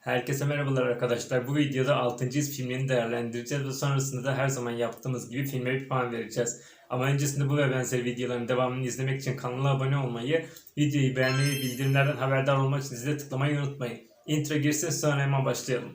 Herkese merhabalar arkadaşlar. Bu videoda 6. His filmini değerlendireceğiz ve sonrasında da her zaman yaptığımız gibi filme bir puan vereceğiz. Ama öncesinde bu ve benzeri videoların devamını izlemek için kanala abone olmayı, videoyu beğenmeyi bildirimlerden haberdar olmak için zile tıklamayı unutmayın. Intro girsin sonra hemen başlayalım.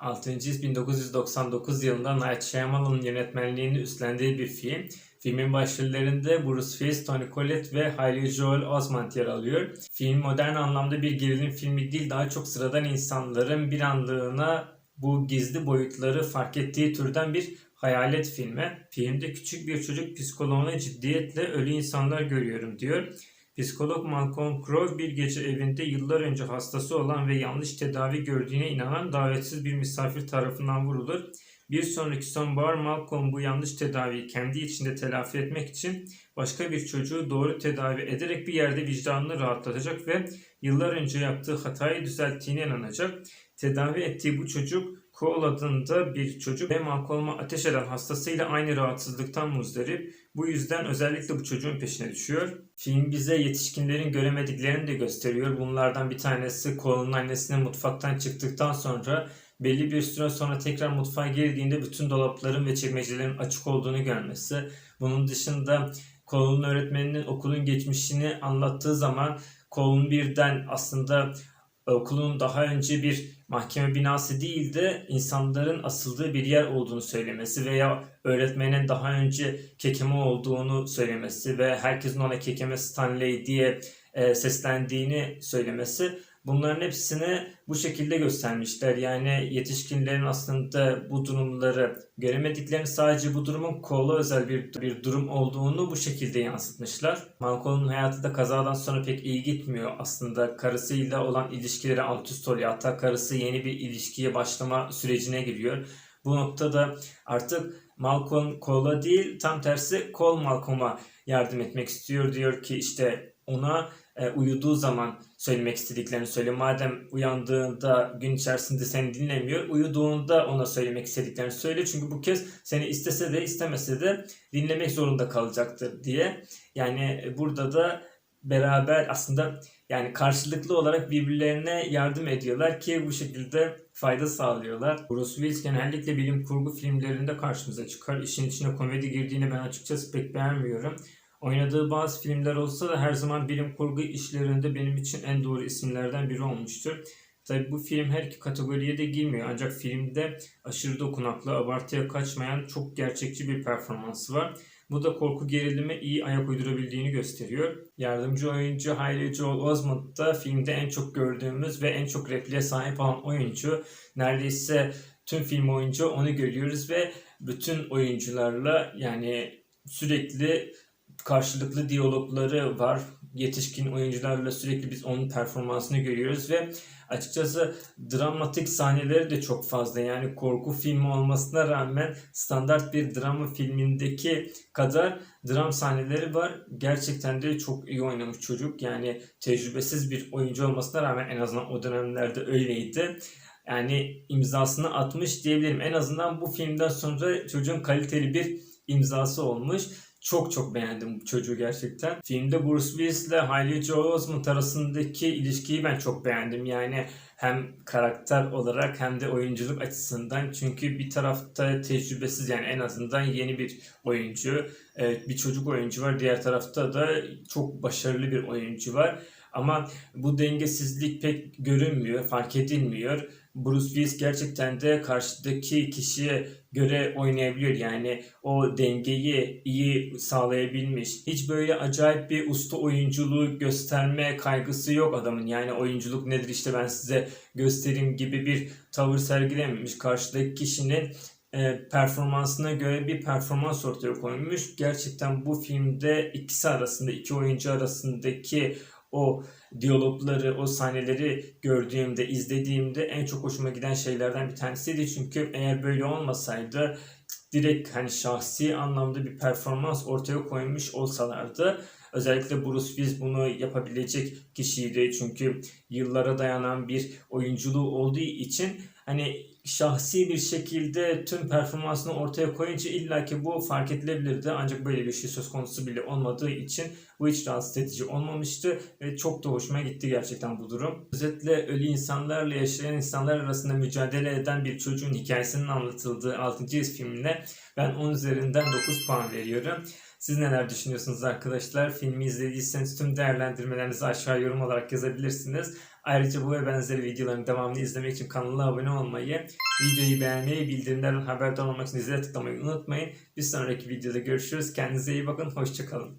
Altıncı His 1999 yılında Night Shyamalan'ın yönetmenliğini üstlendiği bir film. Filmin başrollerinde Bruce Willis, Tony Collette ve Haley Joel Osment yer alıyor. Film modern anlamda bir gerilim filmi değil, daha çok sıradan insanların bir anlığına bu gizli boyutları fark ettiği türden bir hayalet filmi. Filmde küçük bir çocuk psikoloğuna ciddiyetle ölü insanlar görüyorum diyor. Psikolog Malcolm Crowe bir gece evinde yıllar önce hastası olan ve yanlış tedavi gördüğüne inanan davetsiz bir misafir tarafından vurulur. Bir sonraki sonbahar Malcolm bu yanlış tedaviyi kendi içinde telafi etmek için başka bir çocuğu doğru tedavi ederek bir yerde vicdanını rahatlatacak ve yıllar önce yaptığı hatayı düzelttiğine inanacak. Tedavi ettiği bu çocuk Cole adında bir çocuk ve Malcolm'a ateş eden hastasıyla aynı rahatsızlıktan muzdarip. Bu yüzden özellikle bu çocuğun peşine düşüyor. Film bize yetişkinlerin göremediklerini de gösteriyor. Bunlardan bir tanesi Cole'un annesinin mutfaktan çıktıktan sonra belli bir süre sonra tekrar mutfağa girdiğinde bütün dolapların ve çekmecelerin açık olduğunu görmesi. Bunun dışında Cole'un öğretmeninin okulun geçmişini anlattığı zaman Cole'un birden aslında okulun daha önce bir mahkeme binası değil de insanların asıldığı bir yer olduğunu söylemesi veya öğretmenin daha önce kekeme olduğunu söylemesi ve herkesin ona kekeme Stanley diye e, seslendiğini söylemesi bunların hepsini bu şekilde göstermişler. Yani yetişkinlerin aslında bu durumları göremediklerini sadece bu durumun Cole'a özel bir, bir durum olduğunu bu şekilde yansıtmışlar. Malcolm'un hayatı da kazadan sonra pek iyi gitmiyor. Aslında karısıyla olan ilişkileri alt üst oluyor. Hatta karısı yeni bir ilişkiye başlama sürecine giriyor. Bu noktada artık Malcolm Cole'a değil tam tersi Cole Malcolm'a yardım etmek istiyor. Diyor ki işte ona e, uyuduğu zaman söylemek istediklerini söyle. Madem uyandığında gün içerisinde seni dinlemiyor, uyuduğunda ona söylemek istediklerini söyle. Çünkü bu kez seni istese de istemese de dinlemek zorunda kalacaktır diye. Yani e, burada da beraber aslında yani karşılıklı olarak birbirlerine yardım ediyorlar ki bu şekilde fayda sağlıyorlar. Bruce Willis genellikle bilim kurgu filmlerinde karşımıza çıkar. İşin içine komedi girdiğini ben açıkçası pek beğenmiyorum. Oynadığı bazı filmler olsa da her zaman bilim kurgu işlerinde benim için en doğru isimlerden biri olmuştur. Tabi bu film her iki kategoriye de girmiyor ancak filmde aşırı dokunaklı, abartıya kaçmayan çok gerçekçi bir performansı var. Bu da korku gerilime iyi ayak uydurabildiğini gösteriyor. Yardımcı oyuncu Hayley Joel Osment da filmde en çok gördüğümüz ve en çok repliğe sahip olan oyuncu. Neredeyse tüm film oyuncu onu görüyoruz ve bütün oyuncularla yani sürekli karşılıklı diyalogları var. Yetişkin oyuncularla sürekli biz onun performansını görüyoruz ve açıkçası dramatik sahneleri de çok fazla. Yani korku filmi olmasına rağmen standart bir drama filmindeki kadar dram sahneleri var. Gerçekten de çok iyi oynamış çocuk. Yani tecrübesiz bir oyuncu olmasına rağmen en azından o dönemlerde öyleydi. Yani imzasını atmış diyebilirim. En azından bu filmden sonra çocuğun kaliteli bir imzası olmuş. Çok çok beğendim çocuğu gerçekten. Filmde Bruce Willis ile Hailey Joel Osment arasındaki ilişkiyi ben çok beğendim. Yani hem karakter olarak hem de oyunculuk açısından. Çünkü bir tarafta tecrübesiz yani en azından yeni bir oyuncu. Evet, bir çocuk oyuncu var. Diğer tarafta da çok başarılı bir oyuncu var. Ama bu dengesizlik pek görünmüyor, fark edilmiyor. Bruce Willis gerçekten de karşıdaki kişiye göre oynayabiliyor. Yani o dengeyi iyi sağlayabilmiş. Hiç böyle acayip bir usta oyunculuğu gösterme kaygısı yok adamın. Yani oyunculuk nedir işte ben size göstereyim gibi bir tavır sergilememiş. Karşıdaki kişinin e, performansına göre bir performans ortaya koymuş. Gerçekten bu filmde ikisi arasında, iki oyuncu arasındaki o diyalogları, o sahneleri gördüğümde, izlediğimde en çok hoşuma giden şeylerden bir tanesiydi. Çünkü eğer böyle olmasaydı direkt hani şahsi anlamda bir performans ortaya koymuş olsalardı özellikle Bruce Willis bunu yapabilecek kişiydi. Çünkü yıllara dayanan bir oyunculuğu olduğu için hani şahsi bir şekilde tüm performansını ortaya koyunca illaki bu fark edilebilirdi. Ancak böyle bir şey söz konusu bile olmadığı için bu hiç rahatsız edici olmamıştı ve çok da hoşuma gitti gerçekten bu durum. Özetle ölü insanlarla yaşayan insanlar arasında mücadele eden bir çocuğun hikayesinin anlatıldığı 6. his filmine ben 10 üzerinden 9 puan veriyorum. Siz neler düşünüyorsunuz arkadaşlar? Filmi izlediyseniz tüm değerlendirmelerinizi aşağı yorum olarak yazabilirsiniz. Ayrıca bu ve benzeri videoların devamını izlemek için kanala abone olmayı, videoyu beğenmeyi, bildirimlerden haberdar olmak için zile tıklamayı unutmayın. Bir sonraki videoda görüşürüz. Kendinize iyi bakın. Hoşçakalın.